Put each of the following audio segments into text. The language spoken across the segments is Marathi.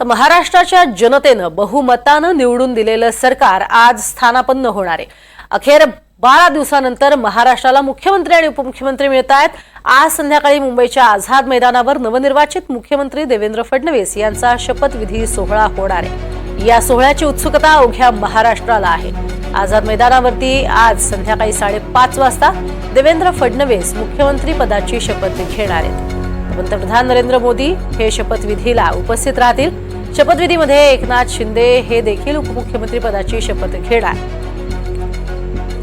तर महाराष्ट्राच्या जनतेनं बहुमतानं निवडून दिलेलं सरकार आज स्थानापन्न होणार आहे. अखेर बारा दिवसानंतर महाराष्ट्राला मुख्यमंत्री आणि उपमुख्यमंत्री मिळत आहेत. आज संध्याकाळी मुंबईच्या आझाद मैदानावर नवनिर्वाचित मुख्यमंत्री देवेंद्र फडणवीस यांचा शपथविधी सोहळा होणार आहे. या सोहळ्याची उत्सुकता अवघ्या महाराष्ट्राला आहे. आझाद मैदानावरती आज संध्याकाळी साडेपाच वाजता देवेंद्र फडणवीस मुख्यमंत्री पदाची शपथ घेणार आहेत. पंतप्रधान नरेंद्र मोदी हे शपथविधीला उपस्थित राहतील. शपथविधीमध्ये एकनाथ शिंदे हे देखील उपमुख्यमंत्री पदाची शपथ घेणार.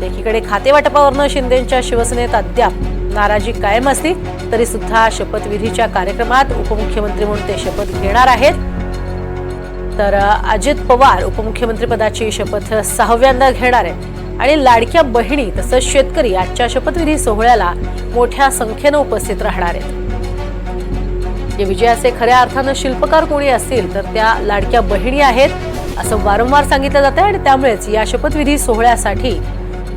एकीकडे खातेवाटपावरनं शिंदेच्या शिवसेनेत अद्याप नाराजी कायम असली तरी सुद्धा शपथविधीच्या कार्यक्रमात उपमुख्यमंत्री म्हणून ते शपथ घेणार आहेत. तर अजित पवार उपमुख्यमंत्रीपदाची शपथ सहाव्यांदा घेणार आहे आणि लाडक्या बहिणी तसंच शेतकरी आजच्या शपथविधी सोहळ्याला मोठ्या संख्येनं उपस्थित राहणार आहेत. या विजयाचे खऱ्या अर्थानं शिल्पकार कोणी असतील तर त्या लाडक्या बहिणी आहेत असं वारंवार सांगितलं जातं आणि त्यामुळेच या शपथविधी सोहळ्यासाठी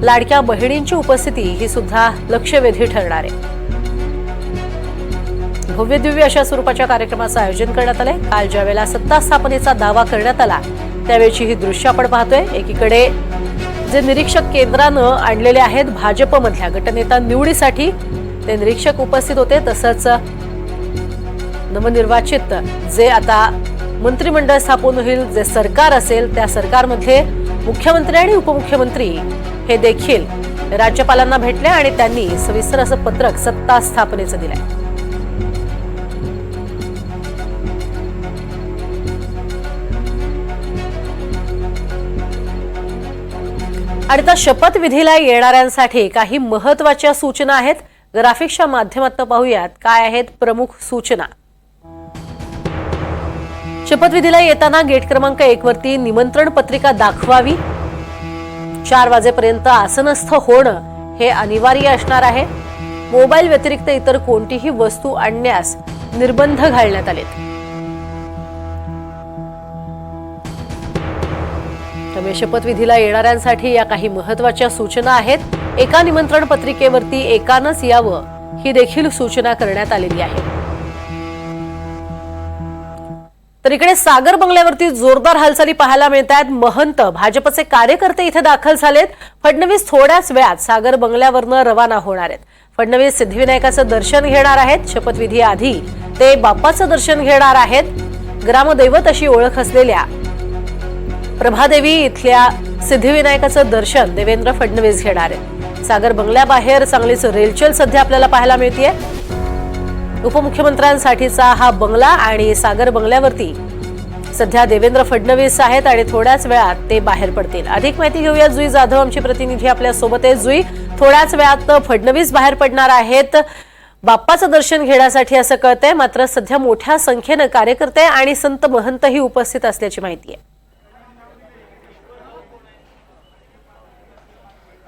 लाडक्या बहिणींची उपस्थिती ही सुद्धा लक्षवेधी ठरणार आहे. भव्य दिव्य अशा स्वरूपाच्या कार्यक्रमाचं आयोजन करण्यात आलंय. काल ज्यावेळेला सत्ता स्थापनेचा दावा करण्यात आला त्यावेळची ही दृश्य आपण पाहतोय. एकीकडे जे निरीक्षक केंद्रानं आणलेले आहेत भाजपमधल्या गटनेता निवडीसाठी ते निरीक्षक उपस्थित होते. तसंच नवनिर्वाचित जे आता मंत्रिमंडळ स्थापन होईल जे सरकार असेल त्या सरकारमध्ये मुख्यमंत्री आणि उपमुख्यमंत्री हे देखील राज्यपालांना भेटले आणि त्यांनी सविस्तर असं पत्रक सत्ता स्थापनेचं दिलंय. आणि त्या शपथविधीला येणाऱ्यांसाठी काही महत्त्वाच्या सूचना आहेत. ग्राफिक्सच्या माध्यमातून पाहूयात. काय आहेत प्रमुख सूचना? शपथविधीला येताना गेट क्रमांक एक वरती निमंत्रण पत्रिका दाखवावी. चार वाजेपर्यंत आसनस्थ होणं हे अनिवार्य असणार आहे. मोबाईल व्यतिरिक्त इतर कोणतीही वस्तू आणण्यास निर्बंध घालण्यात आलेत. त्यामुळे शपथविधीला येणाऱ्यांसाठी या काही महत्त्वाच्या सूचना आहेत. एका निमंत्रण पत्रिकेवरती एकानंच यावं ही देखील सूचना करण्यात आलेली आहे. तर इकडे सागर बंगल्यावरती जोरदार हालचाली पाहायला मिळत आहेत महंत भाजपचे कार्यकर्ते इथे दाखल झालेत. फडणवीस थोड्याच वेळात सागर बंगल्यावरनं रवाना होणार आहेत. फडणवीस सिद्धिविनायकाचं दर्शन घेणार आहेत. शपथविधी आधी ते बाप्पाचं दर्शन घेणार आहेत. ग्रामदैवत अशी ओळख असलेल्या प्रभादेवी इथल्या सिद्धिविनायकाचं दर्शन देवेंद्र फडणवीस घेणार आहेत. सागर बंगल्याबाहेर चांगलीच रेलचेल सध्या आपल्याला पाहायला मिळतीये. उपमुख्यमंत्र्यांसाठीचा हा बंगला आणि सागर बंगल्यावरती. सध्या देवेंद्र फडणवीस आहेत आणि थोड्याच वेळात ते बाहेर पडतील. अधिक माहिती घेऊया जुई जाधव आमची प्रतिनिधी आपल्यासोबत आहे जुई थोड्याच वेळात फडणवीस बाहेर पडणार आहेत. बाप्पाचं दर्शन घेण्यासाठी असं कळतंय मात्र सध्या मोठ्या संख्येनं कार्यकर्ते आणि संत महंतही उपस्थित असल्याची माहिती आहे.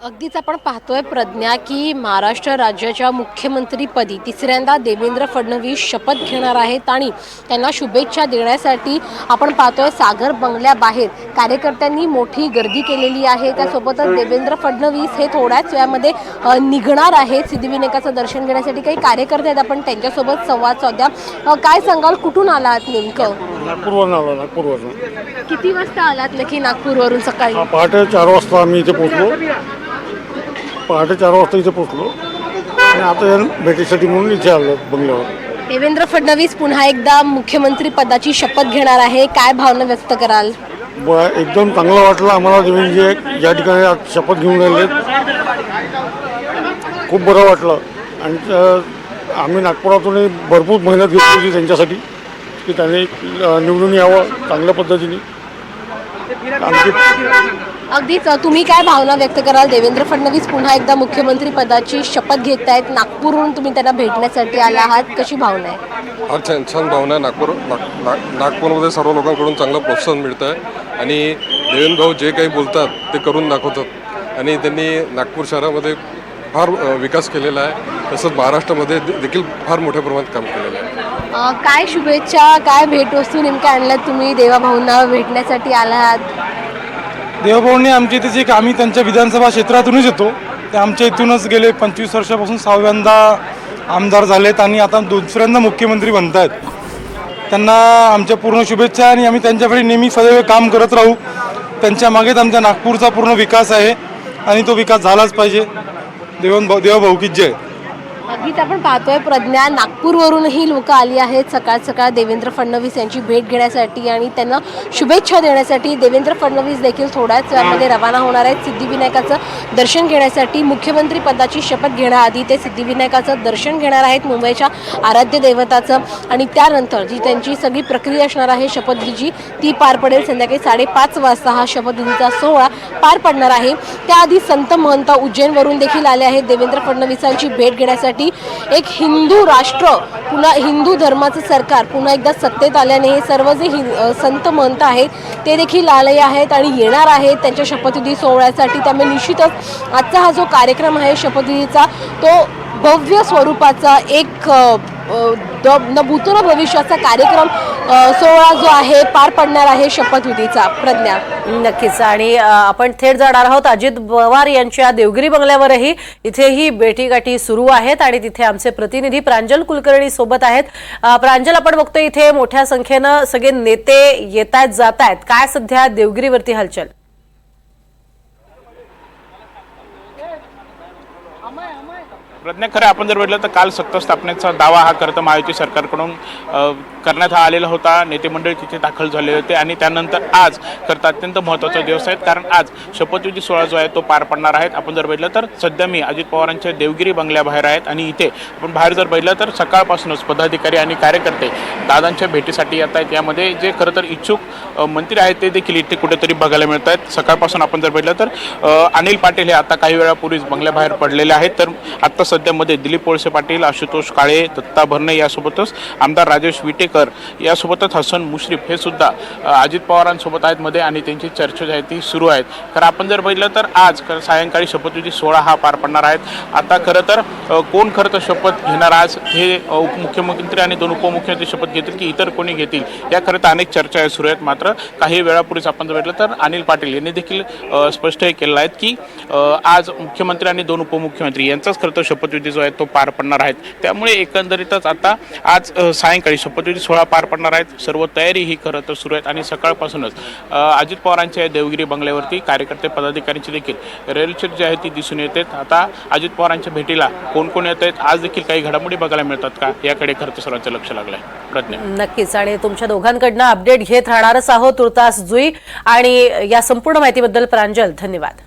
अगदीच आपण पाहतोय प्रज्ञा की महाराष्ट्र राज्याच्या मुख्यमंत्रीपदी तिसऱ्यांदा देवेंद्र फडणवीस शपथ घेणार आहेत आणि त्यांना शुभेच्छा देण्यासाठी आपण पाहतोय सागर बंगल्याबाहेर कार्यकर्त्यांनी मोठी गर्दी केलेली आहे. त्यासोबतच देवेंद्र फडणवीस हे थोड्याच वेळामध्ये निघणार आहेत. सिद्धिविनायकाचं दर्शन घेण्यासाठी काही कार्यकर्ते आहेत. आपण त्यांच्यासोबत संवाद साध्या. काय सांगाल? कुठून आलात नेमकं? नागपूरवरून आलो नागपूरवरून. किती वाजता आलात नक्की नागपूरवरून सकाळी? पहाटे चार वाजता आम्ही इथे पोचलो पहाटे चार वाजता इथे पोचलो आणि आता या भेटीसाठी म्हणून इथे आलो बंगल्यावर. देवेंद्र फडणवीस पुन्हा एकदा मुख्यमंत्री पदाची शपथ घेणार आहे. काय भावना व्यक्त कराल? ब एकदम चांगलं वाटलं आम्हाला देवेंद्रजी. या ठिकाणी आज शपथ घेऊन राहिले खूप बरं वाटलं. आणि आम्ही नागपुरातूनही भरपूर मेहनत घेतली होती त्यांच्यासाठी की त्यांनी अ, निवडून यावं चांगल्या पद्धतीने. आमची अगदीच तुम्ही काय भावना व्यक्त कराल? देवेंद्र फडणवीस पुन्हा एकदा मुख्यमंत्री पदाची शपथ घेत आहेत नागपूरहून तुम्ही त्यांना भेटण्यासाठी आला आहात. कशी भावना आहे? छान छान भावना आहे नागपूर नाग नाग नागपूरमध्ये सर्व लोकांकडून चांगलं प्रोत्साहन मिळतं आहे आणि देवेंद्र भाऊ जे काही बोलतात ते करून दाखवतात. आणि त्यांनी नागपूर शहरामध्ये फार विकास केलेला आहे. तसंच महाराष्ट्रामध्ये देखील फार मोठ्या प्रमाणात काम केलेलं आहे. काय शुभेच्छा काय भेटवस्तू नेमक्या आणल्यात तुम्ही? देवाभाऊंना भेटण्यासाठी आला आहात. देवभाऊंनी आमच्या इथे जे एक आम्ही त्यांच्या विधानसभा क्षेत्रातूनच येतो. ते आमच्या इथूनच गेले पंचवीस वर्षापासून सहाव्यांदा आमदार झालेत आणि आता दुसऱ्यांदा मुख्यमंत्री बनत आहेत त्यांना आमच्या पूर्ण शुभेच्छा आणि आम्ही त्यांच्याकडे नेहमी सदैव काम करत राहू. त्यांच्या मागेच आमच्या नागपूरचा पूर्ण विकास आहे आणि तो विकास झालाच पाहिजे. देवन भाऊ की जय. अगदीच आपण पाहतोय प्रज्ञा नागपूरवरूनही लोक आली आहेत. सकाळ सकाळ देवेंद्र फडणवीस यांची भेट घेण्यासाठी आणि त्यांना शुभेच्छा देण्यासाठी देवेंद्र फडणवीस देखील थोड्याच वेळामध्ये रवाना होणार आहेत. सिद्धिविनायकाचं दर्शन घेण्यासाठी मुख्यमंत्री पदाची शपथ घेण्याआधी ते सिद्धिविनायकाचं दर्शन घेणार आहेत मुंबईच्या आराध्य दैवताचं. आणि त्यानंतर जी त्यांची सगळी प्रक्रिया असणार आहे शपथविधीची ती पार पडेल. संध्याकाळी साडेपाच वाजता हा शपथविधीचा सोहळा पार पडणार आहे. त्याआधी संत महंत उज्जैनवरून देखील आले आहेत. देवेंद्र फडणवीसांची भेट घेण्यासाठी एक हिंदू राष्ट्र पुन्हा हिंदू धर्माचं सरकार पुन्हा एकदा सत्तेत आल्याने हे सर्व जे हि संत महंत आहेत ते देखील आले आहेत आणि येणार आहेत त्यांच्या शपथविधी सोहळ्यासाठी. त्यामुळे निश्चितच आजचा हा जो कार्यक्रम आहे शपथविधीचा तो भव्य स्वरूपाचा एक अ, द- न भूतो भविष्याचा कार्यक्रम सोहळा जो आहे पार पडणार आहे शपथविधीचा प्रज्ञा. नक्कीच. आणि आपण थेट जाणार आहोत अजित पवार यांच्या देवगिरी बंगल्यावरही. इथेही बेटीगाठी सुरू आहेत आणि तिथे आमचे प्रतिनिधी प्रांजल कुलकर्णी सोबत आहेत. प्रांजल आपण बघतोय इथे मोठ्या संख्येनं सगळे नेते येत आहेत जात आहेत काय सध्या देवगिरीवरती हलचल? प्रज्ञा खरं आपण जर बघितलं तर काल सत्ता स्थापनेचा दावा हा करतं महायुती सरकारकडून करण्यात हा आलेला होता. नेतेमंडळ तिथे दाखल झाले होते आणि त्यानंतर आज करता अत्यंत महत्त्वाचा दिवस आहेत. कारण आज शपथविधी सोहळा जो आहे तो पार पडणार आहेत आपण जर बघितलं तर सध्या मी अजित पवारांच्या देवगिरी बंगल्याबाहेर आहेत आणि इथे आपण बाहेर जर बघितलं तर सकाळपासूनच पदाधिकारी आणि कार्यकर्ते दादांच्या भेटीसाठी येत आहेत. यामध्ये जे खरं तर इच्छुक मंत्री आहेत ते देखील इथे कुठेतरी बघायला मिळत आहेत सकाळपासून आपण जर बघितलं तर अनिल पाटील हे आता काही वेळापूर्वीच बंगल्याबाहेर पडलेले आहेत तर आत्ता सध्यामध्ये दिलीप वळसे पाटील आशुतोष काळे दत्ता भरणे यासोबतच आमदार राजेश विटेकर यासोबतच हसन मुश्रीफ हे सुद्धा अजित पवारांसोबत आहेत मध्ये आणि त्यांची चर्चा जी आहे ती सुरू आहेत. तर आपण जर बघितलं तर आज खरं सायंकाळी शपथविधी सोहळा हा पार पडणार आहेत आता खरं तर कोण खरं तर शपथ घेणार आज हे उपमुख्यमंत्री आणि दोन उपमुख्यमंत्री शपथ घेतील की इतर कोणी घेतील? या खरं तर अनेक चर्चा सुरू आहेत. मात्र काही वेळापूर्वीच आपण जर बघितलं तर अनिल पाटील यांनी देखील स्पष्ट हे केलं आहे की आज मुख्यमंत्री आणि दोन उपमुख्यमंत्री यांचाच खरं तर शपथविधी जो आहे तो पार पडणार आहेत त्यामुळे एकंदरीतच आता आज सायंकाळी शपथविधी सोहळा पार पडणार आहेत सर्व तयारी ही खरं तर सुरू आहेत आणि सकाळपासूनच अजित पवारांच्या देवगिरी बंगल्यावरती कार्यकर्ते पदाधिकाऱ्यांची देखील रेलचेट जी आहे ती दिसून येते. आता अजित पवारांच्या भेटीला कोण कोण येत आहेत? आज देखील काही घडामोडी बघायला मिळतात का? याकडे खरं तर सर्वांचं लक्ष लागलं आहे प्रज्ञा. नक्कीच. आणि तुमच्या दोघांकडनं अपडेट घेत राहणारच आहोत तुर्तास जुई. आणि या संपूर्ण माहितीबद्दल प्रांजल धन्यवाद.